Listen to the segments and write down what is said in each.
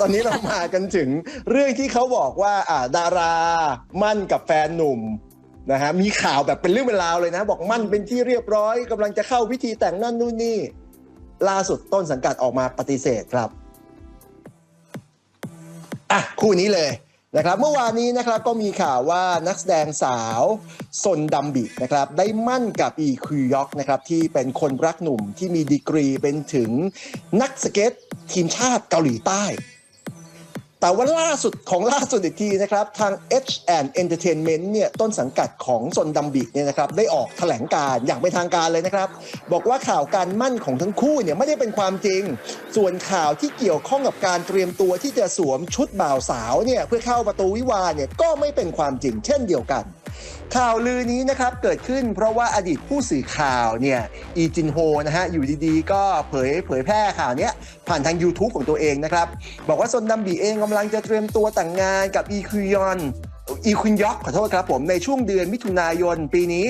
ตอนนี้เรามากันถึงเรื่องที่เขาบอกว่าอ่าดารามั่นกับแฟนหนุ่มนะฮะมีข่าวแบบเป็นเรื่องเป็นราวเลยนะ บอกมั่นเป็นที่เรียบร้อยกำลังจะเข้าพิธีแต่งนั่นนู่นนี่ ล่าสุดต้นสังกัดออกมาปฏิเสธครับอะคู่นี้เลยนะครับเมื่อวานนี้นะครับก็มีข่าวว่านักแสดงสาวซนดัมบินะครับได้มั่นกับอีคุยอกนะครับที่เป็นคนรักหนุ่มที่มีดีกรีเป็นถึงนักสเก็ตทีมชาติเกาหลีใต้ แต่ว่าล่าสุดของล่าสุดอีกทีนะครับ ทาง H and Entertainment เนี่ยต้นสังกัดของซนดัมบิเนี่ยนะครับได้ออกแถลงการอย่างเป็นทางการเลยนะครับ บอกว่าข่าวการมั่นของทั้งคู่เนี่ยไม่ได้เป็นความจริง ส่วนข่าวที่เกี่ยวข้องกับการเตรียมตัวที่จะสวมชุดบ่าวสาวเนี่ยเพื่อเข้าประตูวิวาเนี่ยก็ไม่เป็นความจริง เช่นเดียวกัน ข่าวลือนี้นะครับเกิดขึ้นเพราะว่าอดีตผู้สื่อข่าวเนี่ยอีจินโฮนะฮะอยู่ดีๆ ก็เผยเผยแพร่ข่าวนี้ผ่านทาง YouTube ของตัวเองนะครับ บอกว่าซนดัมบีเองกำลังจะเตรียมตัวแต่งงานกับอีคุยอนอีคุนยอกขอโทษครับผมในช่วงเดือนมิถุนายนปีนี้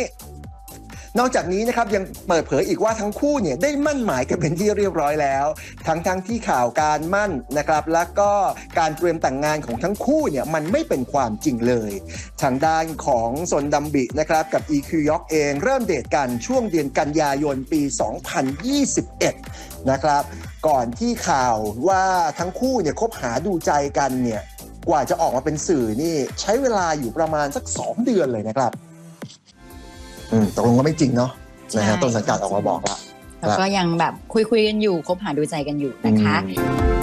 นอกจากนี้นะครับยังเปิดเผยอีกว่าทั้งคู่เนี่ยได้มั่นหมายกันเป็นที่เรียบร้อยแล้ว ทั้งทั้งที่ข่าวการมั่นนะครับแล้วก็การเตรียมแต่งงานของทั้งคู่เนี่ยมันไม่เป็นความจริงเลย ทางด้านของซนดัมบินะครับกับอีคิวยอกเองเริ่มเดทกันช่วงเดือนกันยายนปี 2021 นะครับก่อนที่ข่าวว่าทั้งคู่เนี่ยคบหาดูใจกันเนี่ยกว่าจะออกมาเป็นสื่อนี่ใช้เวลาอยู่ประมาณสัก 2 เดือนเลยนะครับ ตกลงก็ไม่จริงเนาะนะฮะใช่ต้นสังกัดออกมาบอกแล้วแล้วก็ยังแบบคุยคุยๆกันอยู่คบหาดูใจกันอยู่นะคะอืม